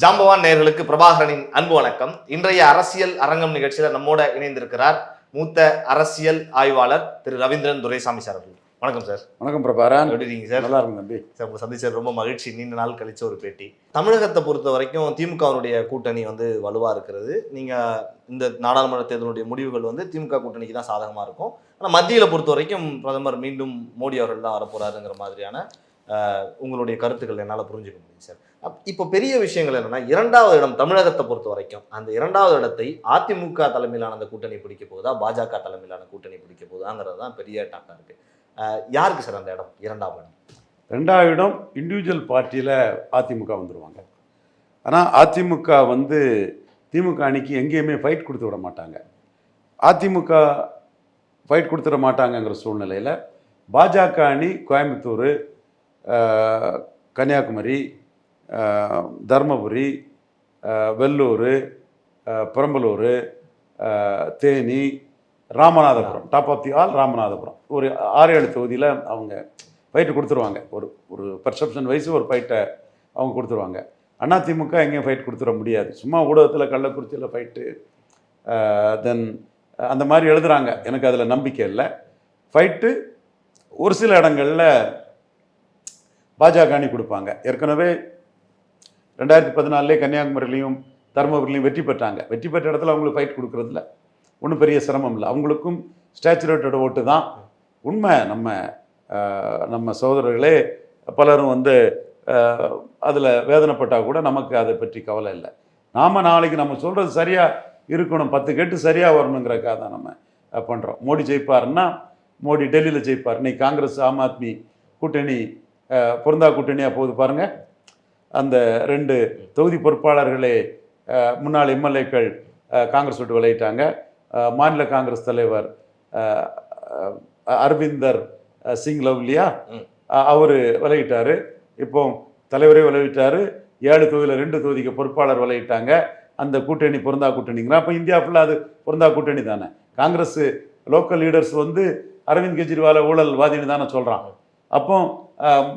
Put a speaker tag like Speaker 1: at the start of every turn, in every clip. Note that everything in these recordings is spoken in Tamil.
Speaker 1: ஜாம்பவான் நேயர்களுக்கு பிரபாகரனின் அன்பு வணக்கம். இன்றைய அரசியல் அரங்கம் நிகழ்ச்சியில நம்மோட இணைந்திருக்கிறார் மூத்த அரசியல் ஆய்வாளர் திரு ரவீந்திரன் துரைசாமி சார் அவர்கள். வணக்கம் சார்.
Speaker 2: வணக்கம் பிரபாரன்
Speaker 1: எப்படி இருக்கீங்க சார்?
Speaker 2: நல்லா இருக்கும் தம்பி.
Speaker 1: சார் உங்களை சந்திச்சது ரொம்ப மகிழ்ச்சி. நீண்ட நாள் கழிச்ச ஒரு பேட்டி. தமிழகத்தை பொறுத்த வரைக்கும் திமுகவினுடைய கூட்டணி வந்து வலுவா இருக்கிறது. நீங்க இந்த நாடாளுமன்ற தேர்தலுடைய முடிவுகள் வந்து திமுக கூட்டணிக்கு தான் சாதகமா இருக்கும். ஆனா மத்தியில பொறுத்த வரைக்கும் பிரதமர் மீண்டும் மோடி அவர்கள் தான் வரப்போறாருங்கிற மாதிரியான உங்களுடைய கருத்துக்கள் என்னால புரிஞ்சுக்க முடியும் சார். இப்போ பெரிய விஷயங்கள் என்னன்னா இரண்டாவது இடம் தமிழகத்தை பொறுத்த வரைக்கும் அந்த இரண்டாவது இடத்தை அதிமுக தலைமையிலான அந்த கூட்டணி பிடிக்க போகுதா பாஜக தலைமையிலான கூட்டணி பிடிக்க போகுதாங்கிறது தான் பெரிய டாக்கா இருக்கு. யாருக்கு சார் அந்த இடம் இரண்டாம் இடம்?
Speaker 2: ரெண்டாவது இடம் இண்டிவிஜுவல் பார்ட்டியில் அதிமுக வந்துடுவாங்க ஆனால் அதிமுக வந்து திமுக அணிக்கு எங்கேயுமே ஃபைட் கொடுத்து விட மாட்டாங்க. அதிமுக ஃபைட் கொடுத்துட மாட்டாங்கங்கிற சூழ்நிலையில் பாஜக அணி Coimbatore Kanyakumari Dharmapuri Vellore Perambalur Theni Ramanathapuram. Top of the all Ramanathapuram. ஒரு ஆறு ஏழு தொகுதியில் அவங்க ஃபைட்டு கொடுத்துருவாங்க. ஒரு ஒரு பர்செப்ஷன் வைஸ் ஒரு ஃபைட்டை அவங்க கொடுத்துருவாங்க. அதிமுக எங்கேயும் ஃபைட் கொடுத்துட முடியாது. சும்மா ஊடகத்தில் கள்ளக்குறிச்சியில் ஃபைட்டு தென் அந்த மாதிரி எழுதுறாங்க. எனக்கு அதில் நம்பிக்கை இல்லை. ஃபைட்டு ஒரு சில இடங்களில் பாஜக அணி கொடுப்பாங்க. ஏற்கனவே ரெண்டாயிரத்தி பதினாலே கன்னியாகுமரியிலையும் தருமபுரிலையும் வெற்றி பெற்றாங்க. வெற்றி பெற்ற இடத்துல அவங்களுக்கு ஃபைட் கொடுக்குறதுல ஒன்றும் பெரிய சிரமம் இல்லை. அவங்களுக்கும் ஸ்டாச்சுரேட்டட் ஓட்டு தான். உண்மை நம்ம நம்ம சகோதரர்களே பலரும் வந்து அதில் வேதனைப்பட்டால் கூட நமக்கு அதை பற்றி கவலை இல்லை. நாம் நாளைக்கு நம்ம சொல்கிறது சரியாக இருக்கணும். பத்து கேட்டு சரியாக வரணுங்கிறக்காக தான் நம்ம பண்ணுறோம் மோடி ஜெயிப்பாருன்னா மோடி டெல்லியில் ஜெயிப்பார். இன்னைக்கு காங்கிரஸ் ஆம் ஆத்மி கூட்டணி பொருந்தா கூட்டணியாக போகுது பாருங்கள் அந்த ரெண்டு தொகுதி பொறுப்பாளர்களே முன்னாள் எம்எல்ஏக்கள் காங்கிரஸ் விட்டு விளையிட்டாங்க. மாநில காங்கிரஸ் தலைவர் அரவிந்தர் சிங் லவ்லியா. அவர் விலகிட்டாரு இப்போ தலைவரே விலகிட்டாரு ஏழு தொகுதியில் ரெண்டு தொகுதிக்கு பொறுப்பாளர் விலகிட்டாங்க அந்த கூட்டணி பொருந்தா கூட்டணிங்கிறா அப்போ இந்தியா ஃபுல்லாக அது பொருந்தா கூட்டணி தானே. காங்கிரஸ் லோக்கல் லீடர்ஸ் வந்து அரவிந்த் கெஜ்ரிவாலை ஊழல்வாதின்னு தானே சொல்கிறான் அப்போ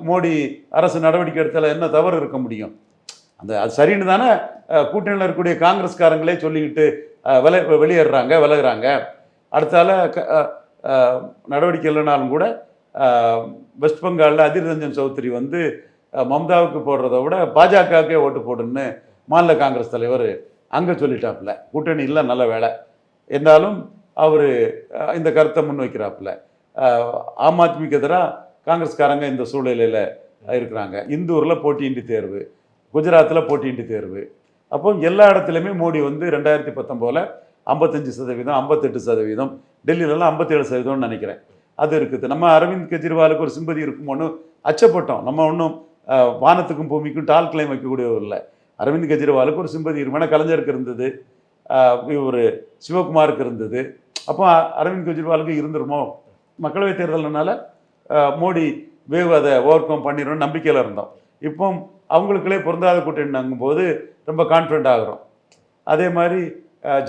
Speaker 2: மோடி அரசு நடவடிக்கை எடுத்தால் என்ன தவறு இருக்க முடியும்? அந்த அது சரின்னு தானே கூட்டணியில் இருக்கக்கூடிய காங்கிரஸ்காரங்களே சொல்லிக்கிட்டு வில வெளியேறுறாங்க விலகுறாங்க. அடுத்தால நடவடிக்கை இல்லைனாலும் கூட வெஸ்ட் பெங்காலில் அதிர் ரஞ்சன் சௌத்ரி வந்து மம்தாவுக்கு போடுறத விட பாஜகவுக்கே ஓட்டு போடுன்னு மாநில காங்கிரஸ் தலைவர் அங்கே சொல்லிட்டாப்புல. கூட்டணி இல்லை நல்ல வேலை என்றாலும் அவர் இந்த கருத்தை முன்வைக்கிறாப்புல. வைக்கிறாப்புல ஆம் ஆத்மிக்கு எதிராக காங்கிரஸ்காரங்க இந்த சூழ்நிலையில் இருக்கிறாங்க. இந்தூரில் போட்டியின்றி தேர்வு குஜராத்தில் போட்டியின்றி தேர்வு. அப்போ எல்லா இடத்துலையுமே மோடி வந்து ரெண்டாயிரத்தி பத்தொம்போதில் ஐம்பத்தஞ்சு சதவீதம் ஐம்பத்தெட்டு சதவீதம் டெல்லியிலலாம் ஐம்பத்தேழு சதவீதம்னு நினைக்கிறேன். அது இருக்குது. நம்ம அரவிந்த் கெஜ்ரிவாலுக்கு ஒரு சிம்பதி இருக்குமோன்னு அச்சப்பட்டோம். நம்ம ஒன்றும் வானத்துக்கும் பூமிக்கும் டால் கிளைம் வைக்கக்கூடியவர் இல்லை. அரவிந்த் கெஜ்ரிவாலுக்கு ஒரு சிம்பதி இருக்கும் ஏன்னா கலைஞருக்கு இருந்தது. இவர் சிவகுமாருக்கு இருந்தது. அப்போ அரவிந்த் கெஜ்ரிவாலுக்கு இருந்துருமோ? மக்களவைத் தேர்தல்னால மோடி வேவ் அதை ஓவர் கம் பண்ணிடும்னு நம்பிக்கையில் இருந்தோம். இப்போ அவங்களுக்குள்ளே பொருந்தாத கூட்டணிங்கும் போது ரொம்ப கான்ஃபிடென்ட் ஆகுறோம். அதே மாதிரி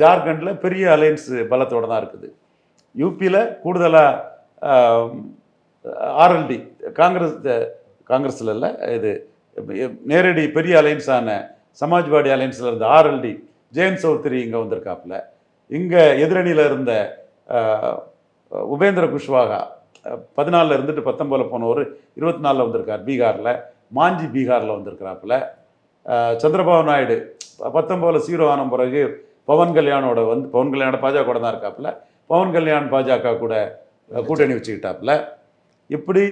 Speaker 2: ஜார்க்கண்டில் பெரிய அலையன்ஸ் பலத்தோடு தான் இருக்குது. யூபியில் கூடுதலாக ஆர்எல்டி காங்கிரஸ் காங்கிரஸில் இல்லை இது நேரடி பெரிய அலையன்ஸான சமாஜ்வாடி அலையன்ஸில் இருந்த ஆர்எல்டி ஜெயந்த் சௌத்ரி இங்கே வந்திருக்காப்புல. இங்கே எதிரணியில் இருந்த உபேந்திர குஷ்வாகா பதினாலில் இருந்துட்டு பத்தொம்போதில் போனவர் இருபத்தி நாலில் வந்திருக்கார் பீகாரில் மாஞ்சி பீகாரில் வந்திருக்கிறாப்புல. சந்திரபாபு நாயுடு பத்தொம்போதில் சீரோ ஆன பிறகு பவன் கல்யாணோட வந்து பவன் கல்யாணோட பாஜக கூட தான் இருக்காப்புல. பவன் கல்யாண் பாஜக கூட கூட்டணி வச்சுக்கிட்டாப்புல. இப்படி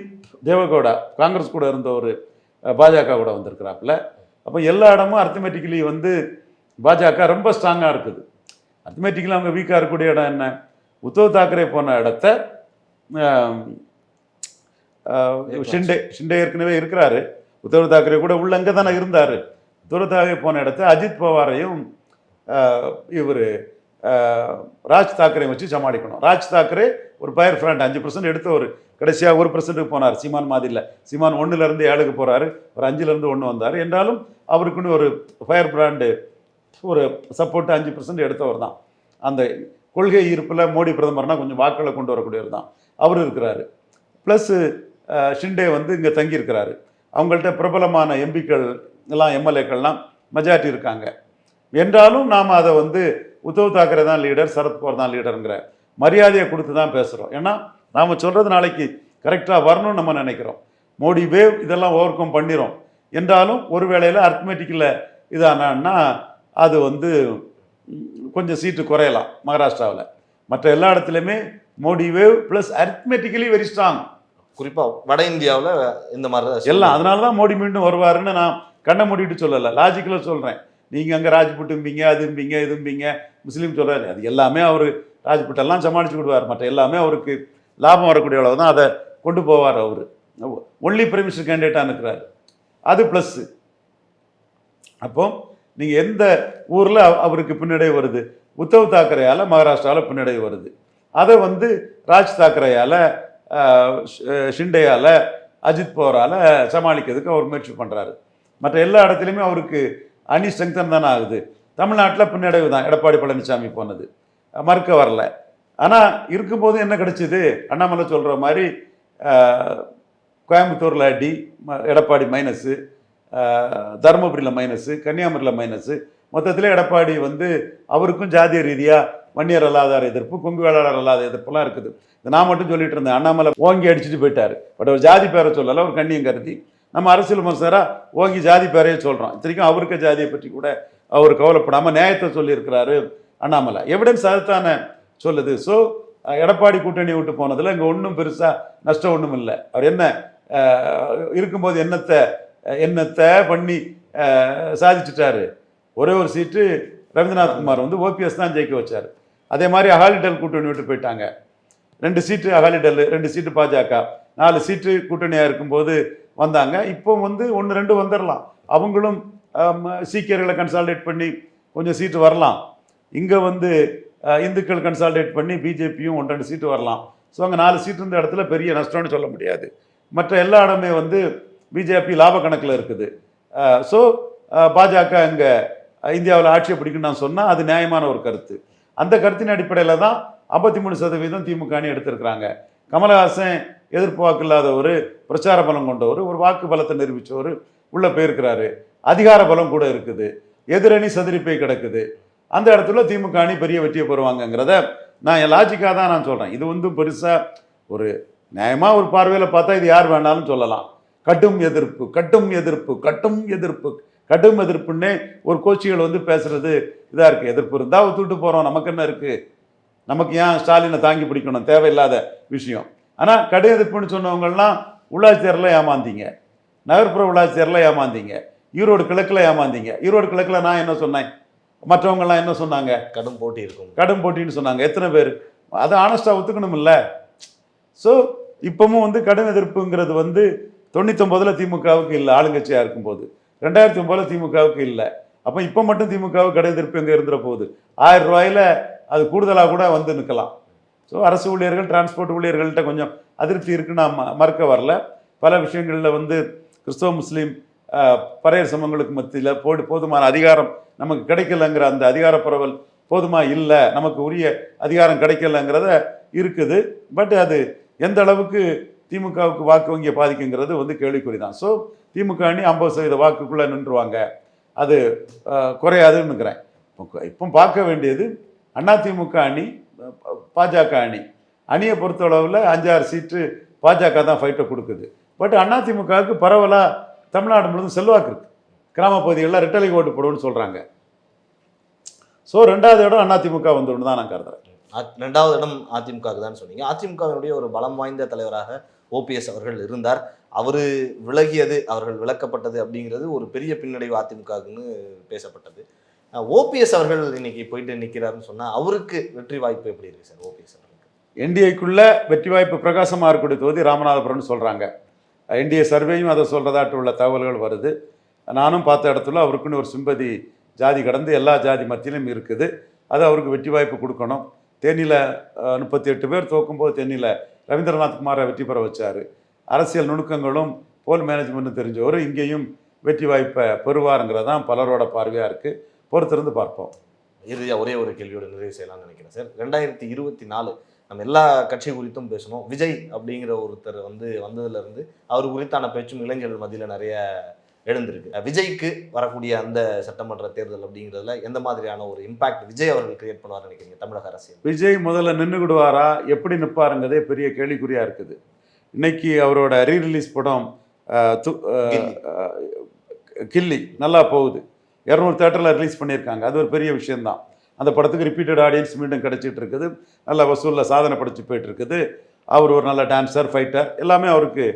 Speaker 2: தேவகவுடா காங்கிரஸ் கூட இருந்த ஒரு பாஜக கூட வந்திருக்கிறாப்புல. அப்போ எல்லா இடமும் அர்த்தமெட்டிக்கலி வந்து பாஜக ரொம்ப ஸ்ட்ராங்காக இருக்குது. அர்த்தமெட்டிக்கலி அவங்க வீக்காக இருக்கக்கூடிய இடம் என்ன? உத்தவ் தாக்கரே போன இடத்த ஷிண்டே ஷிண்டே ஏற்கனவே இருக்கிறாரு. உத்தவ் தாக்கரே கூட உள்ள அங்கே தானே இருந்தார். உத்தவ் தாக்கரே போன இடத்த அஜித் பவாரையும் இவர் ராஜ் தாக்கரையும் வச்சு சமாளிக்கணும். ராஜ் தாக்கரே ஒரு பயர் ஃப்ரெண்ட் அஞ்சு பர்சன்ட் எடுத்தவர் கடைசியாக ஒரு பர்சன்ட்டுக்கு போனார். சீமான் மாதிரி இல்லை சீமான் ஒன்றுலேருந்து ஏழுக்கு போகிறாரு ஒரு அஞ்சுலேருந்து ஒன்று வந்தார். என்றாலும் அவருக்குன்னு ஒரு ஃபயர் பிராண்டு ஒரு சப்போர்ட்டு அஞ்சு பர்சன்ட் எடுத்தவர் தான். அந்த கொள்கை ஈர்ப்பில் மோடி பிரதமர்னால் கொஞ்சம் வாக்களை கொண்டு வரக்கூடியவர் தான். அவர் இருக்கிறாரு. ப்ளஸ்ஸு ஷிண்டே வந்து இங்கே தங்கியிருக்கிறாரு. அவங்கள்ட்ட பிரபலமான எம்பிக்கள் எல்லாம் எம்எல்ஏக்கள்லாம் மெஜாரிட்டி இருக்காங்க. என்றாலும் நாம் அதை வந்து உத்தவ் தாக்கரே தான் லீடர் சரத்பவார் தான் லீடருங்கிற மரியாதையை கொடுத்து தான் பேசுகிறோம் ஏன்னா நாம் சொல்கிறது நாளைக்கு கரெக்டாக வரணும்னு நம்ம நினைக்கிறோம். மோடி வேவ் இதெல்லாம் ஓவர் கம் பண்ணிடும் என்றாலும் ஒரு வேளையில் அர்த்மெட்டிக்கில் இதானா அது வந்து கொஞ்சம் சீட்டு குறையலாம் மகாராஷ்டிராவில். மற்ற எல்லா இடத்துலையுமே Modi wave plus arithmetically very strong
Speaker 1: குறிப்பா வட இந்தியாவுல இந்த மாதிரி
Speaker 2: எல்லாம் அதனால தான் மோடி மீண்டும் வருவாருன்னு நான் கண்ணை மூடிட்டு சொல்லலை. லாஜிக்கலாக சொல்கிறேன் நீங்கள் அங்கே ராஜ்புட்டும்பீங்க அதும்பீங்க இதும்பீங்க. முஸ்லீம் சொல்கிறாரு அது எல்லாமே அவர் ராஜ்புட்டெல்லாம் சமாளித்து விடுவார். மற்ற எல்லாமே அவருக்கு லாபம் வரக்கூடிய அளவு தான் அதை கொண்டு போவார் அவர். ஒன்லி பிரைமினிஸ்டர் கேண்டிடேட்டாக இருக்கிறார் அது ப்ளஸ்ஸு அப்போ நீங்கள் எந்த ஊரில் அவருக்கு பின்னடைவு வருது? உத்தவ் தாக்கரேயால் மகாராஷ்டிராவில் பின்னடைவு வருது. அதை வந்து ராஜ் தாக்கரேயால் ஷிண்டேயால் அஜித் பவரால் சமாளிக்கிறதுக்கு அவர் முயற்சி பண்ணுறாரு மற்ற எல்லா இடத்துலையுமே அவருக்கு அணி ஸ்ட்ரெங்தன் தானே ஆகுது. தமிழ்நாட்டில் பின்னடைவு தான். எடப்பாடி பழனிசாமி போனது. மறுக்க வரல. ஆனால் இருக்கும்போது என்ன கிடைச்சிது? அண்ணாமலை சொல்கிற மாதிரி கோயம்புத்தூரில் டி ம- எடப்பாடி மைனஸு தருமபுரியில் மைனஸு கன்னியாகுமரியில் மைனஸு மொத்தத்தில் எடப்பாடி வந்து அவருக்கும் ஜாதிய ரீதியாக வன்னியர் அல்லாதார் எதிர்ப்பு கொங்கு வேளாளர் அல்லாத எதிர்ப்புலாம் இருக்குது. இது நான் மட்டும் சொல்லிட்டு இருந்தேன். அண்ணாமலை ஓங்கி அடிச்சுட்டு போயிட்டார். பட் அவர் ஜாதி பேரை சொல்லலை ஒரு கண்ணியம் கருதி நம்ம அரசியல் விமர்சகராக ஓங்கி ஜாதி பேரையே சொல்கிறோம் இத்தனைக்கும் அவருக்கு ஜாதியை பற்றி கூட அவர் கவலைப்படாமல் நியாயத்தை சொல்லியிருக்கிறாரு அண்ணாமலை. எவிடன்ஸ் அதுதானே சொல்லுது. ஸோ எடப்பாடி கூட்டணி விட்டு போனதில் இங்கே ஒன்றும் பெருசாக நஷ்டம் ஒன்றும் இல்லை. அவர் என்ன இருக்கும்போது என்னத்தை என்னத்தை பண்ணி சாதிச்சுட்டாரு? ஒரே ஒரு சீட்டு ரவீந்திரநாத் குமார் வந்து ஓபிஎஸ் தான் ஜெயிக்க வச்சார். அதே மாதிரி அகாலிடல் கூட்டணி விட்டு போயிட்டாங்க. ரெண்டு சீட்டு அகாலிடல் ரெண்டு சீட்டு பாஜக நாலு சீட்டு கூட்டணியாக இருக்கும்போது வந்தாங்க. இப்போ வந்து ஒன்று ரெண்டு வந்துடலாம் அவங்களும் சீக்கியர்களை கன்சால்டேட் பண்ணி கொஞ்சம் சீட்டு வரலாம். இங்கே வந்து இந்துக்கள் கன்சால்டேட் பண்ணி பிஜேபியும் ஒன்று ரெண்டு சீட்டு வரலாம். ஸோ அங்கே நாலு சீட்டு இருந்த இடத்துல பெரிய நஷ்டம்னு சொல்ல முடியாது. மற்ற எல்லா இடமே வந்து பிஜேபி லாப கணக்கில் இருக்குது. ஸோ பாஜக இங்கே இந்தியாவில் ஆட்சியை பிடிக்குன்னு நான் சொன்னால் அது நியாயமான ஒரு கருத்து. அந்த கருத்தின் அடிப்படையில் தான் ஐம்பத்தி மூணு சதவீதம் திமுக அணி எடுத்திருக்கிறாங்க. கமலஹாசன் எதிர்ப்பு வாக்கு இல்லாதவர் பிரச்சார பலம் கொண்டவர் ஒரு வாக்கு பலத்தை நிரூபித்தவர் உள்ளே போயிருக்கிறாரு. அதிகார பலம் கூட இருக்குது. எதிரணி சதுரி போய் கிடக்குது. அந்த இடத்துல திமுக அணி பெரிய வெற்றியை பெறுவாங்கங்கிறத நான் என் லாஜிக்காக தான் நான் சொல்கிறேன் இது வந்து பெருசாக ஒரு நியாயமாக ஒரு பார்வையில் பார்த்தா இது யார் வேணாலும் சொல்லலாம். கட்டும் எதிர்ப்பு கட்டும் எதிர்ப்பு கட்டும் எதிர்ப்பு. கடும் எதிர்ப்புன்னே ஒரு கோச்சிகள் வந்து பேசுறது இதாக இருக்குது எதிர்ப்பு இருந்தால் ஒத்துட்டு போகிறோம் நமக்கு என்ன இருக்குது நமக்கு ஏன் ஸ்டாலினை தாங்கி பிடிக்கணும்? தேவையில்லாத விஷயம். ஆனால் கடும் எதிர்ப்புன்னு சொன்னவங்கலாம் உள்ளாட்சி தேர்தலில் ஏமாந்தீங்க. நகர்ப்புற உள்ளாட்சி தேர்தலில் ஏமாந்தீங்க. ஈரோடு கிழக்கில் ஏமாந்தீங்க. ஈரோடு கிழக்கில் நான் என்ன சொன்னேன்? மற்றவங்கலாம் என்ன சொன்னாங்க?
Speaker 1: கடும் போட்டி இருக்கும்.
Speaker 2: கடும் போட்டின்னு சொன்னாங்க. எத்தனை பேர்? அதை ஆனஸ்டாக ஒத்துக்கணும் இல்லை ஸோ இப்பவும் வந்து கடும் எதிர்ப்புங்கிறது வந்து தொண்ணூத்தொம்பதில் திமுகவுக்கு இல்லை. ஆளுங்கட்சியாக இருக்கும்போது. ரெண்டாயிரத்தி ஒம்போதில் திமுகவுக்கு இல்லை. அப்போ இப்போ மட்டும் திமுகவுக்கு கடை திருப்பி இங்கே இருந்துட போகுது? ஆயிரம் ரூபாயில் அது கூடுதலாக கூட வந்து நிற்கலாம் ஸோ அரசு ஊழியர்கள் டிரான்ஸ்போர்ட் ஊழியர்கள்ட்ட கொஞ்சம் அதிருப்தி இருக்குன்னு நான் ம- மறுக்க வரல. பல விஷயங்களில் வந்து கிறிஸ்தவ முஸ்லீம் பறையர் சமங்களுக்கு மத்தியில் போடு போதுமான அதிகாரம் நமக்கு கிடைக்கலங்கிற அந்த அதிகார பரவல் போதுமா இல்லை நமக்கு உரிய அதிகாரம் கிடைக்கலங்கிறத இருக்குது. பட் அது எந்த அளவுக்கு திமுகவுக்கு வாக்கு வங்கியை பாதிக்குங்கிறது வந்து கேள்விக்குறி தான் ஸோ திமுக அணி ஐம்பது சதவீத வாக்குக்குள்ளே நின்றுவாங்க அது குறையாதுன்னுக்கிறேன் இப்போ இப்போ பார்க்க வேண்டியது அதிமுக அணி பாஜக அணி. அணியை பொறுத்தளவில் அஞ்சாறு சீட்டு பாஜக தான் ஃபைட்டை கொடுக்குது. பட் அதிமுகவுக்கு பரவலாக தமிழ்நாடு முழுவதும் செல்வாக்கு இருக்குது கிராம பகுதிகளில் ரெட்டலை ஓட்டு போடுவோம்னு சொல்கிறாங்க ஸோ ரெண்டாவது இடம் அதிமுக வந்துடும் தான் நான் கருதுறேன்.
Speaker 1: ரெண்டாவது இடம் அதிமுகவுக்கு தான் சொன்னீங்க. அதிமுகவினுடைய ஒரு பலம் வாய்ந்த தலைவராக ஓபிஎஸ் அவர்கள் இருந்தார். அவர் விலகியது அவர்கள் விலக்கப்பட்டது அப்படிங்கிறது ஒரு பெரிய பின்னடைவு அதிமுகவுக்குன்னு பேசப்பட்டது. ஓபிஎஸ் அவர்கள் இன்னைக்கு போயிட்டு நிற்கிறாருன்னு சொன்னால் அவருக்கு வெற்றி வாய்ப்பு எப்படி இருக்கு சார் ஓபிஎஸ் அவர்களுக்கு?
Speaker 2: என்டிஏக்குள்ள வெற்றி வாய்ப்பு பிரகாசமாக இருக்கக்கூடிய தொகுதி ராமநாதபுரம்னு சொல்கிறாங்க என்டிஏ சர்வேயும் அதை சொல்கிறதாட்டு உள்ள தகவல்கள் வருது. நானும் பார்த்த இடத்துல அவருக்குன்னு ஒரு சிம்பதி ஜாதி கடந்து எல்லா ஜாதி மத்தியிலும் இருக்குது. அது அவருக்கு வெற்றி வாய்ப்பு கொடுக்கணும். தேனியில் முப்பத்தி எட்டு பேர் தோக்கும்போது தேனியில் ரவீந்திரநாத் குமாரை வெற்றி பெற வச்சார். அரசியல் நுணுக்கங்களும் போல் மேனேஜ்மெண்ட்டும் தெரிஞ்சவர் இங்கேயும் வெற்றி வாய்ப்பை பெறுவாருங்கிறதான் பலரோட பார்வையாக இருக்குது பொறுத்திருந்து பார்ப்போம்.
Speaker 1: இறுதியாக ஒரே ஒரு கேள்வியோட நிறைவு செய்யலாம்னு நினைக்கிறேன் சார். ரெண்டாயிரத்தி இருபத்தி நாலு நம்ம எல்லா கட்சி குறித்தும் பேசணும். விஜய் அப்படிங்கிற ஒருத்தர் வந்து வந்ததுலேருந்து அவர் குறித்தான பேச்சும் இளைஞர்கள் மத்தியில் நிறைய எழுந்திருக்கு. விஜய்க்கு வரக்கூடிய அந்த சட்டமன்ற தேர்தல் அப்படிங்கிறதுல எந்த மாதிரியான ஒரு இம்பாக்ட் விஜய் அவர்கள் கிரியேட் பண்ணுவார் நினைக்கிறீங்க தமிழக அரசியல்?
Speaker 2: விஜய் முதல்ல நின்றுக்கிடுவாரா எப்படி நிற்பாருங்கிறதே பெரிய கேள்விக்குறியாக இருக்குது. இன்னைக்கு அவரோட ரீ ரிலீஸ் படம்
Speaker 1: கில்லி.
Speaker 2: நல்லா போகுது. இரநூறு தேட்டரில் ரிலீஸ் பண்ணியிருக்காங்க. அது ஒரு பெரிய விஷயம்தான். அந்த படத்துக்கு ரிப்பீட்டட் ஆடியன்ஸ் மீண்டும் கிடைச்சிட்டு இருக்குது. நல்ல வசூலில் சாதனை படைச்சு போயிட்டு இருக்குது. அவர் ஒரு நல்ல டான்சர் ஃபைட்டர் எல்லாமே அவருக்கு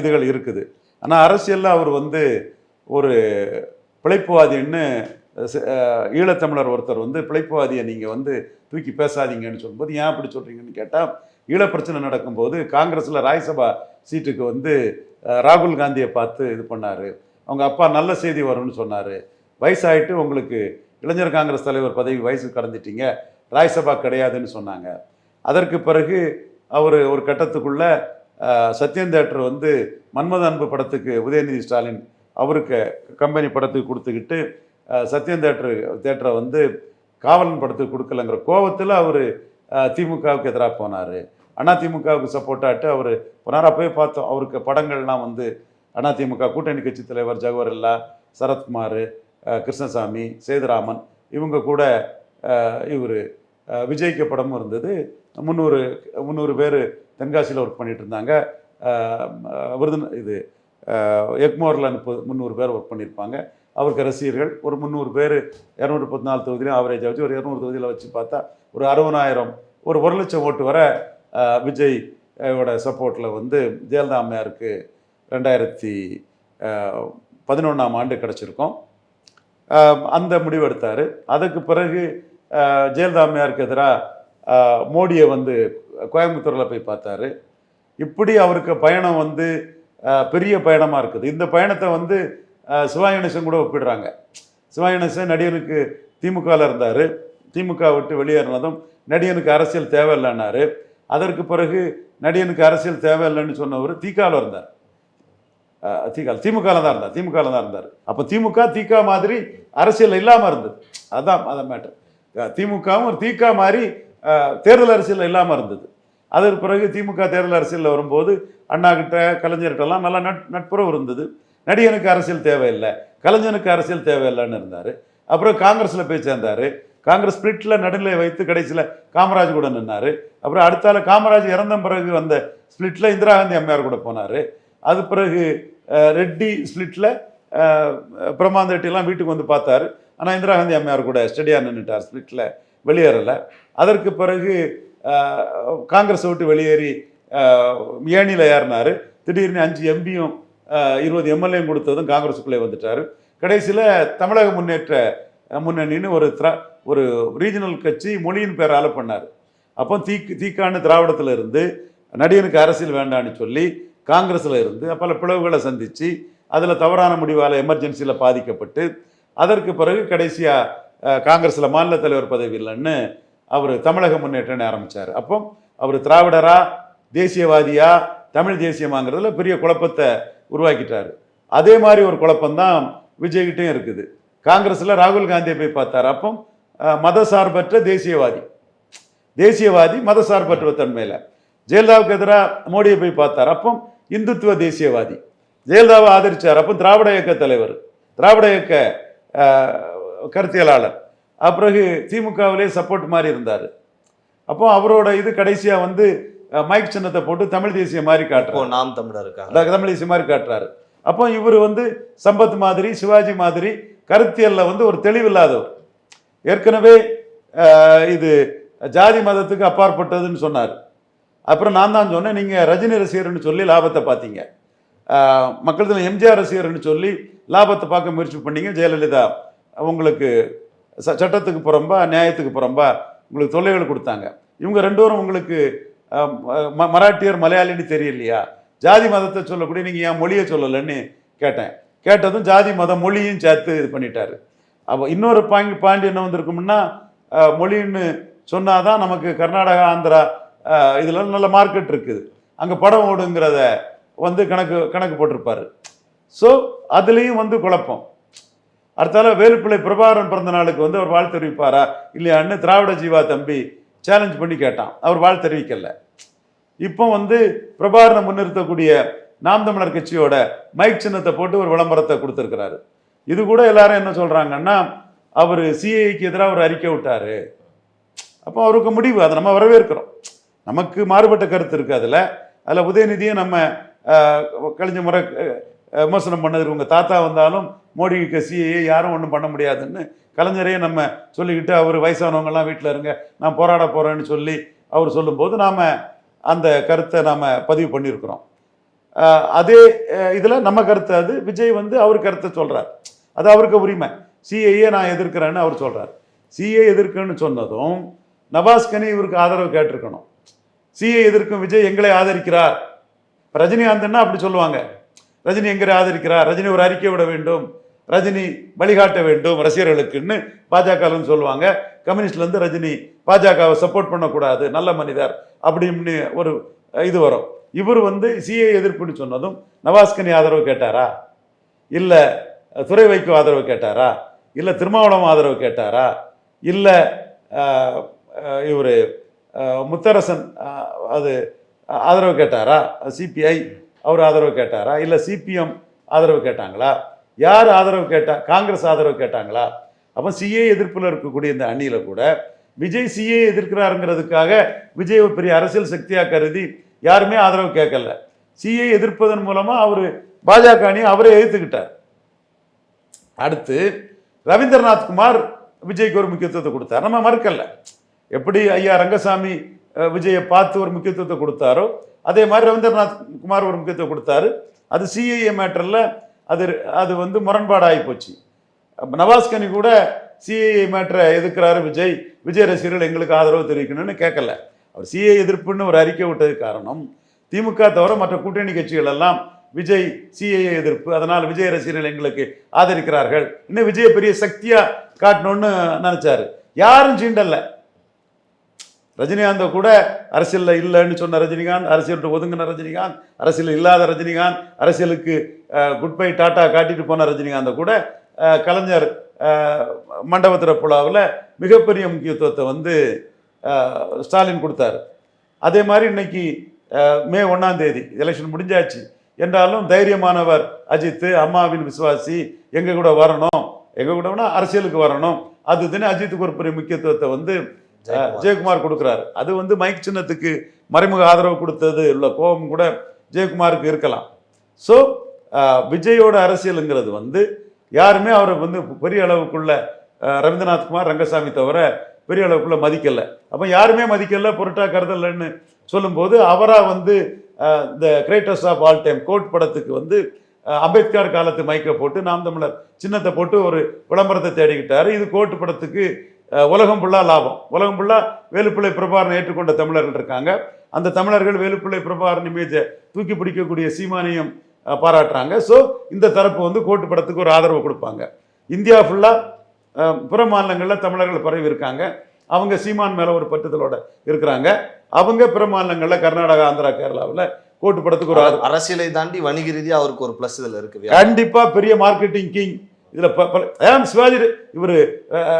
Speaker 2: இதுகள் இருக்குது. ஆனால் அரசியலில் அவர் வந்து ஒரு பிழைப்புவாதின்னு ஈழத்தமிழர் ஒருத்தர் வந்து பிழைப்புவாதியை நீங்கள் வந்து தூக்கி பேசாதீங்கன்னு சொல்லும்போது ஏன் அப்படி சொல்கிறீங்கன்னு கேட்டால் ஈழ பிரச்சனை நடக்கும்போது காங்கிரஸில் ராஜ்யசபா சீட்டுக்கு வந்து ராகுல் காந்தியை பார்த்து இது பண்ணார். அவங்க அப்பா நல்ல செய்தி வரும்னு சொன்னார். வயசாயிட்டு உங்களுக்கு இளைஞர் காங்கிரஸ் தலைவர் பதவி வயசு கடந்துட்டீங்க. ராஜ்யசபா கிடையாதுன்னு சொன்னாங்க. அதற்கு பிறகு அவர் ஒரு கட்டத்துக்குள்ளே சத்யன் சத்யம் தேட்டர் வந்து மன்மத அன்பு படத்துக்கு உதயநிதி ஸ்டாலின் அவருக்கு கம்பெனி படத்துக்கு கொடுத்துக்கிட்டு சத்யன் சத்யம் தேட்டர் தேட்டரை வந்து காவலன் படத்துக்கு கொடுக்கலங்கிற கோவத்தில் அவர் திமுகவுக்கு எதிராக போனார். அண்ணா திமுகவுக்கு சப்போர்ட்டாட்டு அவர் போனார். போய் பார்த்தோம் அவருக்கு படங்கள்லாம் வந்து அண்ணா திமுக கூட்டணி கட்சி தலைவர் ஜவஹர்லா சரத்குமார் கிருஷ்ணசாமி சேதுராமன் இவங்க கூட இவர் விஜய்க்கு படமும் இருந்தது. முந்நூறு முந்நூறு பேர் தென்காசியில் ஒர்க் பண்ணிட்டு இருந்தாங்க விருது இது எக்மோரில் முப்பது முந்நூறு பேர் ஒர்க் பண்ணியிருப்பாங்க அவருக்கு ரசிகர்கள் ஒரு முந்நூறு பேர் இரநூறு முப்பத்தி நாலு தொகுதியிலும் ஆவரேஜ் வச்சு ஒரு இரநூறு தொகுதியில் வச்சு பார்த்தா ஒரு அறுபதாயிரம் ஒரு ஒரு லட்சம் ஓட்டு வர விஜய் ஓட சப்போர்ட்டில் வந்து ஜெயலலிதா அம்மையாருக்கு ரெண்டாயிரத்தி பதினொன்றாம் ஆண்டு கிடச்சிருக்கோம். அந்த முடிவு எடுத்தார் அதுக்கு பிறகு ஜெயலலிதா அம்மையாருக்கு எதிராக மோடியை வந்து கோயம்புத்தூரில் போய் பார்த்தாரு. இப்படி அவருக்கு பயணம் வந்து பெரிய பயணமாக இருக்குது. இந்த பயணத்தை வந்து சிவாய் கணேசன் கூட ஒப்பிடுறாங்க. சிவாய் கணேசன் நடிகனுக்கு திமுகவில் இருந்தார். திமுக விட்டு வெளியேறினதும் நடிகனுக்கு அரசியல் தேவையில்லைன்னாரு. அதற்கு பிறகு நடிகனுக்கு அரசியல் தேவையில்லைன்னு சொன்னவர் தீகாவில் இருந்தார். திகால் திமுகவில் தான் இருந்தார் திமுகவில் தான் இருந்தார். அப்போ திமுக திகா மாதிரி அரசியல் இல்லாமல் இருந்தது. அதுதான் அதான் மேட்டர் திமுகவும் ஒரு திக மாதிரி தேர்தல் அரசியல் இல்லாமல் இருந்தது. அதற்கு பிறகு திமுக தேர்தல் அரசியலில் வரும்போது அண்ணா கிட்ட கலைஞர்கிட்டலாம் நல்லா நட் நட்புறவு இருந்தது. நடிகனுக்கு அரசியல் தேவையில்லை கலைஞனுக்கு அரசியல் தேவையில்லைன்னு இருந்தார். அப்புறம் காங்கிரஸில் போய் சேர்ந்தார். காங்கிரஸ் ஸ்பிளிட்டில் நடுநிலை வைத்து கடைசியில் காமராஜ் கூட நின்னார். அப்புறம் அடுத்தால காமராஜ் இறந்த பிறகு வந்த ஸ்பிளிட்டில் இந்திரா காந்தி அம்மையார் கூட போனார். அது பிறகு ரெட்டி ஸ்பிளிட்டில் பிரமாந்த ரெட்டிலாம் வீட்டுக்கு வந்து பார்த்தாரு. ஆனால் இந்திரா காந்தி அம்மையார் கூட ஸ்டடியாக நின்றுட்டார் ஸ்பிளிட்டில் வெளியேறலை. அதற்கு பிறகு காங்கிரஸ் காங்கிரஸை விட்டு வெளியேறி ஏனியில் ஏறினார். திடீர்னு அஞ்சு எம்பியும் இருபது எம்எல்ஏயும் கொடுத்ததும் காங்கிரஸுக்குள்ளே வந்துட்டார். கடைசியில் தமிழக முன்னேற்ற முன்னணின்னு ஒரு திரா ஒரு ரீஜனல் கட்சி மொழியின் பேரால் பண்ணார். அப்போ தீக்கு தீக்கான்னு திராவிடத்தில் இருந்து நடிகனுக்கு அரசியல் வேண்டான்னு சொல்லி காங்கிரஸில் இருந்து பல பிளவுகளை சந்தித்து அதில் தவறான முடிவால் எமர்ஜென்சியில் பாதிக்கப்பட்டு அதற்கு பிறகு கடைசியாக காங்கிரஸில் மாநில தலைவர் பதவி இல்லைன்னு அவர் தமிழக முன்னேற்றம் ஆரம்பித்தார் அப்போ அவர் திராவிடரா தேசியவாதியா தமிழ் தேசியமாங்கிறதுல பெரிய குழப்பத்தை உருவாக்கிட்டார். அதே மாதிரி ஒரு குழப்பம்தான் விஜய்கிட்டையும் இருக்குது. காங்கிரஸில் ராகுல் காந்தியை போய் பார்த்தார். அப்போ மதசார்பற்ற தேசியவாதி. தேசியவாதி மதசார்பற்ற தன்மையில் ஜெயலலிதாவுக்கு எதிராக மோடியை போய் பார்த்தார். அப்போ இந்துத்துவ தேசியவாதி. ஜெயலலிதாவை ஆதரித்தார் அப்போ திராவிட இயக்க தலைவர். திராவிட இயக்க கருத்தியலாளர். அப்பிறகு திமுகவிலே சப்போர்ட் மாதிரி இருந்தார். அப்போ அவரோட இது கடைசியாக வந்து மைக் சின்னத்தை போட்டு தமிழ் தேசிய மாதிரி
Speaker 1: இப்போ
Speaker 2: காட்டுறார்
Speaker 1: நாம்
Speaker 2: அதாவது தமிழ் தேசிய மாதிரி காட்டுறாரு. அப்போ இவர் வந்து சம்பத் மாதிரி சிவாஜி மாதிரி கருத்தியல்ல வந்து ஒரு தெளிவில்லாதவர். ஏற்கனவே இது ஜாதி மதத்துக்கு அப்பாற்பட்டதுன்னு சொன்னார். அப்புறம் நான் தான் சொன்னேன் நீங்கள் ரஜினி ரசிகர்னு சொல்லி லாபத்தை பார்த்தீங்க. மக்கள் எம்ஜிஆர் ரசிகர்னு சொல்லி லாபத்தை பார்க்க முயற்சி பண்ணீங்க ஜெயலலிதா. உங்களுக்கு ச- சட்டத்துக்கு புறம்பா நியாயத்துக்கு புறம்பா உங்களுக்கு தொல்லைகள் கொடுத்தாங்க. இவங்க ரெண்டு பேரும் உங்களுக்கு ம- மராட்டியர் மலையாளின்னு தெரியலையா? ஜாதி மதத்தை சொல்லக்கூடிய நீங்கள் ஏன் மொழியை சொல்லலைன்னு கேட்டேன். கேட்டதும் ஜாதி மதம் மொழியும் சேர்த்து இது பண்ணிட்டாரு. அப்போ இன்னொரு பாங்கி பாயிண்ட் என்ன வந்திருக்கும்னா மொழின்னு சொன்னால் தான் நமக்கு கர்நாடகா ஆந்திரா இதில் நல்ல மார்க்கெட் இருக்குது. அங்கே படம் ஓடுங்கிறத வந்து கணக்கு கணக்கு போட்டிருப்பாரு. ஸோ அதுலேயும் வந்து குழப்பம். அடுத்தால வேலுப்பிள்ளை பிரபாகரன் பிறந்த நாளுக்கு வந்து அவர் வாழ்த்து தெரிவிப்பாரா? இல்லையான்னு திராவிட ஜீவா தம்பி சேலஞ்ச் பண்ணி கேட்டான். அவர் வாழ்த்து தெரிவிக்கல. இப்போ வந்து பிரபாகரனை முன்னிறுத்தக்கூடிய நாம் தமிழர் கட்சியோட மைக் சின்னத்தை போட்டு ஒரு விளம்பரத்தை கொடுத்துருக்கிறாரு. இது கூட எல்லாரும் என்ன சொல்றாங்கன்னா அவர் சிஏக்கு எதிராக ஒரு அறிக்கை விட்டாரு. அப்போ அவருக்கு முடிவு. அதை நம்ம வரவேற்கிறோம். நமக்கு மாறுபட்ட கருத்து இருக்கு அதில். அதில் உதயநிதியை நம்ம கழிஞ்ச முறை விமர்சனம் பண்ணது உங்கள் தாத்தா வந்தாலும் மோடிக்கு சிஏ யாரும் ஒன்றும் பண்ண முடியாதுன்னு கலைஞரையே நம்ம சொல்லிக்கிட்டு அவர் வயசானவங்கெல்லாம் வீட்டில் இருங்க நான் போராட போகிறேன்னு சொல்லி அவர் சொல்லும்போது நாம் அந்த கருத்தை நாம் பதிவு பண்ணியிருக்கிறோம். அதே இதில் நம்ம கருத்து அது விஜய் வந்து அவர் கருத்தை சொல்கிறார் அது அவருக்கு உரிமை. சிஏஏ நான் எதிர்க்கிறேன்னு அவர் சொல்கிறார் சிஏ எதிர்க்குன்னு சொன்னதும் நவாஸ் கனி இவருக்கு ஆதரவு கேட்டிருக்கணும். சிஏ எதிர்க்கும் விஜய் எங்களை ஆதரிக்கிறார். ரஜினிகாந்த்னா அப்படி சொல்லுவாங்க. ரஜினி எங்களை ஆதரிக்கிறார். ரஜினி ஒரு அறிக்கை விட வேண்டும். ரஜினி வழிகாட்ட வேண்டும் ரசிகர்களுக்குன்னு பாஜகன்னு சொல்லுவாங்க. கம்யூனிஸ்ட்லேருந்து ரஜினி பாஜகவை சப்போர்ட் பண்ணக்கூடாது நல்ல மனிதர் அப்படின்னு ஒரு இது வரும். இவர் வந்து சிஏ எதிர்ப்புன்னு சொன்னதும் நவாஸ்கனி ஆதரவு கேட்டாரா? இல்லை துறை வைக்கோ ஆதரவு கேட்டாரா? இல்லை திருமாவளம் ஆதரவு கேட்டாரா? இல்லை இவர் முத்தரசன் அது ஆதரவு கேட்டாரா? சிபிஐ அவர் ஆதரவு கேட்டாரா? இல்லை சிபிஎம் ஆதரவு கேட்டாங்களா? யார் ஆதரவு கேட்டா காங்கிரஸ் ஆதரவு கேட்டாங்களா? அப்போ சிஏ எதிர்ப்பில் இருக்கக்கூடிய இந்த அணியில் கூட விஜய் சிஏ எதிர்க்கிறாருங்கிறதுக்காக விஜய் ஒரு பெரிய அரசியல் சக்தியாக கருதி யாருமே ஆதரவு கேட்கல. சிஏ எதிர்ப்பதன் மூலமாக அவர் பாஜக அணியை அவரே எதிர்த்துக்கிட்டார். அடுத்து ரவீந்திரநாத் குமார் விஜய்க்கு ஒரு முக்கியத்துவத்தை கொடுத்தார். நம்ம மறுக்கல. எப்படி ஐயா ரங்கசாமி விஜயை பார்த்து ஒரு முக்கியத்துவத்தை கொடுத்தாரோ அதே மாதிரி ரவீந்திரநாத் குமார் ஒரு முக்கியத்துவம் கொடுத்தாரு. அது சிஐஏ மேட்டரில் அது அது வந்து முரண்பாடாகி போச்சு. நவாஸ் கனி கூட சிஏ மேட்டரை எதிர்க்கிறாரு விஜய். விஜய் ரசிகர்கள் எங்களுக்கு ஆதரவு தெரிவிக்கணும்னு கேட்கல. அவர் சிஏ எதிர்ப்புன்னு ஒரு அறிக்கை விட்டது காரணம். திமுக தவிர மற்ற கூட்டணி கட்சிகள் எல்லாம் விஜய் சிஏஏ எதிர்ப்பு. அதனால் விஜய் ரசிகர்கள் எங்களுக்கு ஆதரிக்கிறார்கள். இன்னும் விஜய பெரிய சக்தியாக காட்டணும்னு நினச்சாரு. யாரும் சீண்டல்ல. ரஜினிகாந்த கூட அரசியலில் இல்லைன்னு சொன்ன ரஜினிகாந்த் அரசியல் ஒதுங்கின ரஜினிகாந்த் அரசியல் இல்லாத ரஜினிகாந்த் அரசியலுக்கு குட் பை டாட்டா காட்டிட்டு போன ரஜினிகாந்த கூட கலைஞர் மண்டபத்திர புலாவில் மிகப்பெரிய முக்கியத்துவத்தை வந்து ஸ்டாலின் கொடுத்தாரு. அதே மாதிரி இன்னைக்கு மே ஒன்றாம் தேதி எலெக்ஷன் முடிஞ்சாச்சு. என்றாலும் தைரியமானவர் அஜித் அம்மாவின் விசுவாசி எங்கள் கூட வரணும் எங்கள் கூடனா அரசியலுக்கு வரணும் அது தானே அஜித்துக்கு ஒரு பெரிய முக்கியத்துவத்தை வந்து
Speaker 1: ஜெயக்குமார்.
Speaker 2: ஜெயக்குமார் கொடுக்குறாரு. அது வந்து மைக் சின்னத்துக்கு மறைமுக ஆதரவு கொடுத்தது உள்ள கோபம் கூட ஜெயக்குமாருக்கு இருக்கலாம். ஸோ விஜயோட அரசியலுங்கிறது வந்து யாருமே அவரை வந்து பெரிய அளவுக்குள்ள ரவீந்திரநாத் குமார் ரங்கசாமி தவிர பெரிய அளவுக்குள்ள மதிக்கலை. அப்போ யாருமே மதிக்கலை பொருட்டா கருதலைன்னு சொல்லும்போது அவராக வந்து இந்த greatest of all time GOAT படத்துக்கு வந்து அம்பேத்கர் காலத்து மைக்கை போட்டு நாம் தமிழர் சின்னத்தை போட்டு ஒரு விளம்பரத்தை தேடிக்கிட்டாரு. இது கோட்டு படத்துக்கு உலகம் ஃபுல்லாக லாபம். உலகம் ஃபுல்லாக வேலுப்பிள்ளை பிரபாரனை ஏற்றுக்கொண்ட தமிழர்கள் இருக்காங்க. அந்த தமிழர்கள் வேலுப்பிள்ளை பிரபாரன் இமேஜை தூக்கி பிடிக்கக்கூடிய சீமானியம் பாராட்டுறாங்க. ஸோ இந்த தரப்பு வந்து கோட்டு படத்துக்கு ஒரு ஆதரவு கொடுப்பாங்க. இந்தியா ஃபுல்லாக புற மாநிலங்களில் தமிழர்கள் பரவி இருக்காங்க. அவங்க சீமான் மேலே ஒரு பற்றுதலோட இருக்கிறாங்க. அவங்க பிற மாநிலங்களில் கர்நாடகா ஆந்திரா கேரளாவில் கோட்டு படத்துக்கு ஒரு
Speaker 1: அரசியலை தாண்டி வணிக ரீதியா அவருக்கு ஒரு பிளஸ் இதுல இருக்கு.
Speaker 2: கண்டிப்பா பெரிய மார்க்கெட்டிங் கிங் இதில் ப- ஏன் சிவாஜி இவர்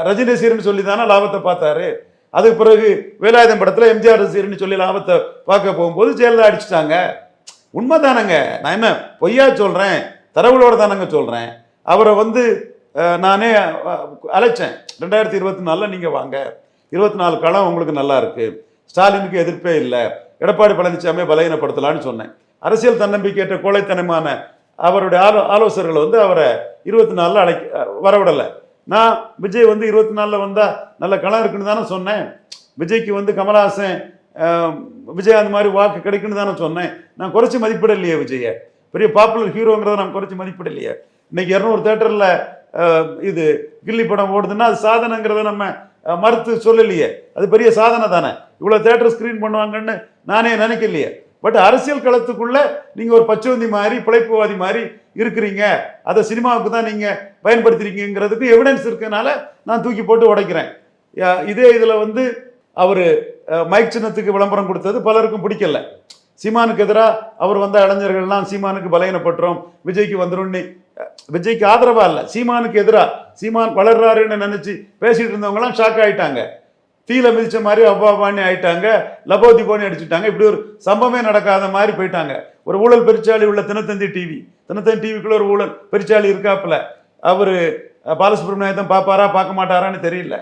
Speaker 2: ரஜினி ரசிகர்னு சொல்லி தானே லாபத்தை பார்த்தாரு. அதுக்கு பிறகு வேலாயுதம் படத்தில் எம்ஜிஆர் ரசிகர்னு சொல்லி லாபத்தை பார்க்க போகும்போது ஜெயலலிதா அடிச்சிட்டாங்க. உண்மைதானங்க. நான் என்ன பொய்யா சொல்கிறேன் தரவுகளோட தானங்க சொல்கிறேன் அவரை வந்து நானே அழைச்சேன். ரெண்டாயிரத்தி இருபத்தி நாலில் நீங்கள் வாங்க. இருபத்தி நாலு களம் உங்களுக்கு நல்லா இருக்கு. ஸ்டாலினுக்கு எதிர்ப்பே இல்லை. எடப்பாடி பழனிசாமியை பலகீனப்படுத்தலான்னு சொன்னேன். அரசியல் தன்னம்பிக்கையற்ற கோழைத்தனமான அவருடைய ஆலோ ஆலோசகர்கள் வந்து அவரை இருபத்தி நாலில் அழைக்க வரவிடலை. நான் விஜய் வந்து இருபத்தி நாலில் வந்தால் நல்ல களம் இருக்குன்னு தானே சொன்னேன். விஜய்க்கு வந்து கமலஹாசன் விஜய் அந்த மாதிரி வாக்கு கிடைக்குன்னு தானே சொன்னேன். நான் குறைச்சி மதிப்பிடலையே விஜயை. பெரிய பாப்புலர் ஹீரோங்கிறத நான் குறைச்சி மதிப்பிடலையே. இன்னைக்கு இரநூறு தேட்டரில் இது கில்லி படம் ஓடுதுன்னா அது சாதனைங்கிறத நம்ம மறுத்து சொல்லலையே. அது பெரிய சாதனை தானே. இவ்வளோ தேட்டர் ஸ்க்ரீன் பண்ணுவாங்கன்னு நானே நினைக்கலையே. பட் அரசியல் களத்துக்குள்ள நீங்கள் ஒரு பச்சவந்தி மாதிரி பிழைப்புவாதி மாதிரி இருக்கிறீங்க. அதை சினிமாவுக்கு தான் நீங்கள் பயன்படுத்துறீங்கிறதுக்கு எவிடன்ஸ் இருக்கனால நான் தூக்கி போட்டு உடைக்கிறேன். இதே இதில் வந்து அவர் மைக் சின்னத்துக்கு விளம்பரம் கொடுத்தது பலருக்கும் பிடிக்கல. சீமானுக்கு எதிராக அவர் வந்த இளைஞர்கள்லாம் சீமானுக்கு பலகீனப்பட்டுறோம் விஜய்க்கு வந்துடும் விஜய்க்கு ஆதரவா இல்லை. சீமானுக்கு எதிராக சீமான் வளர்றாருன்னு நினச்சி பேசிகிட்டு இருந்தவங்கலாம் ஷாக் ஆகிட்டாங்க தீல மிதிச்ச மாதிரி அப்பா பாணி ஆயிட்டாங்க. லபோதி போனி அடிச்சுட்டாங்க. இப்படி ஒரு சம்பவமே நடக்காத மாதிரி போயிட்டாங்க. ஒரு ஊழல் பெருச்சாளி உள்ள தினத்தந்தி டிவி தினத்தந்தி டிவிக்குள்ள ஒரு ஊழல் பெருச்சாளி இருக்காப்புல. அவர் அஹ், பார்ப்பாரா பார்க்க மாட்டாரான்னு தெரியல.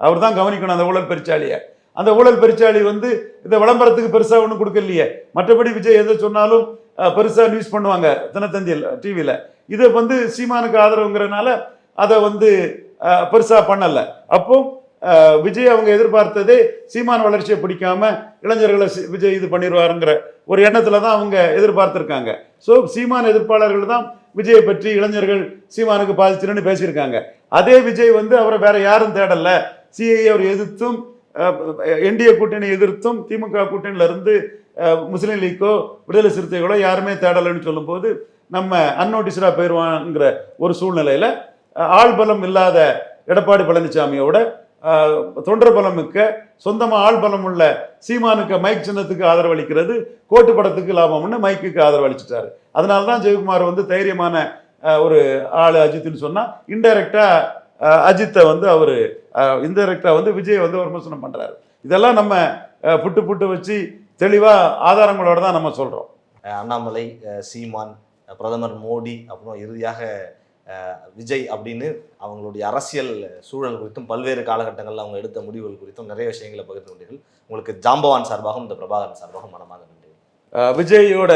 Speaker 2: அவர் தான் கவனிக்கணும் அந்த ஊழல் பெருச்சாளியை. அந்த ஊழல் பெருச்சாளி வந்து இந்த விளம்பரத்துக்கு பெருசாக ஒன்றும் கொடுக்கலையே. மற்றபடி விஜய் எதை சொன்னாலும் பெருசாக நியூஸ் பண்ணுவாங்க தினத்தந்தியில் டிவியில் இதை வந்து சீமானுக்கு ஆதரவுங்கிறனால அதை வந்து பெருசாக பண்ணலை. அப்போது விஜய் அவங்க எதிர்பார்த்ததே சீமான் வளர்ச்சியை பிடிக்காம இளைஞர்களை விஜய் இது பண்ணிடுவாருங்கிற ஒரு எண்ணத்துல தான் அவங்க எதிர்பார்த்துருக்காங்க. ஸோ சீமான் எதிர்ப்பாளர்கள் தான் விஜயை பற்றி இளைஞர்கள் சீமானுக்கு பாதிச்சிருன்னு பேசியிருக்காங்க. அதே விஜய் வந்து அவரை வேற யாரும் தேடல. சிஐ அவர் எதிர்த்தும் என்டிஏ கூட்டணி எதிர்த்தும் திமுக கூட்டணியில இருந்து முஸ்லீம் லீக்கோ விடுதலை சிறுத்தைகளோ யாருமே தேடலைன்னு சொல்லும்போது நம்ம அன்னோட்டிஸ்டாக போயிடுவாங்கிற ஒரு சூழ்நிலையில ஆள் பலம் இல்லாத எடப்பாடி பழனிசாமியோட தொண்டர் பலம் மிக்க ஆள் பலம் உள்ள சீமானுக்கு மைக் சின்னத்துக்கு ஆதரவளிக்கிறது கோட்டு படத்துக்கு லாபம்னு மைக்குக்கு ஆதரவளிச்சிட்டாரு. அதனால தான் ஜெயக்குமார் வந்து தைரியமான ஒரு ஆள் அஜித்னு சொன்னால் இன்டைரக்டாக அஜித்தை வந்து அவர் இன்டைரக்டாக வந்து விஜய் வந்து விமர்சனம் பண்ணுறாரு இதெல்லாம் நம்ம புட்டு புட்டு வச்சு தெளிவாக ஆதாரங்களோட தான் நம்ம
Speaker 1: சொல்கிறோம் அண்ணாமலை சீமான் பிரதமர் மோடி அப்புறம் இறுதியாக விஜய் அப்படின்னு அவங்களுடைய அரசியல் சூழல் குறித்தும் பல்வேறு காலகட்டங்களில் அவங்க எடுத்த முடிவுகள் குறித்தும் நிறைய விஷயங்களை பகிர்ந்து கொண்டீர்கள். உங்களுக்கு ஜாம்பவான் சார்பாகவும் இந்த பிரபாகரன் சார்பாகவும் மனமாக நன்றி.
Speaker 2: விஜயோட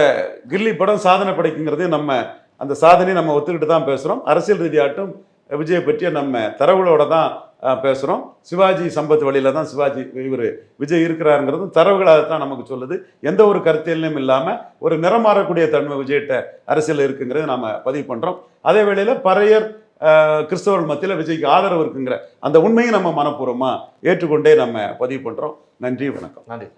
Speaker 2: கில்லி படம் சாதனை படைக்குங்கிறது நம்ம அந்த சாதனையை நம்ம ஒத்துக்கிட்டு தான் பேசுகிறோம் அரசியல் ரீதியாட்டும் விஜயை பற்றிய நம்ம தரவுகளோட தான் பேசுகிறோம் சிவாஜி சம்பத் வழியில தான் சிவாஜி இவர் விஜய் இருக்கிறாருங்கிறதும் தரவுகளாக தான் நமக்கு சொல்லுது. எந்த ஒரு கருத்தியலும் இல்லாமல் ஒரு நிறம் மாறக்கூடிய தன்மை விஜய்கிட்ட அரசியல் இருக்குங்கிறத நாம் பதிவு பண்ணுறோம் அதே வேளையில் பறையர் கிறிஸ்தவர்கள் மத்தியில் விஜய்க்கு ஆதரவு இருக்குங்கிற அந்த உண்மையை நம்ம மனப்பூர்வமாக ஏற்றுக்கொண்டே நம்ம பதிவு பண்ணுறோம் நன்றி வணக்கம்.
Speaker 1: நன்றி.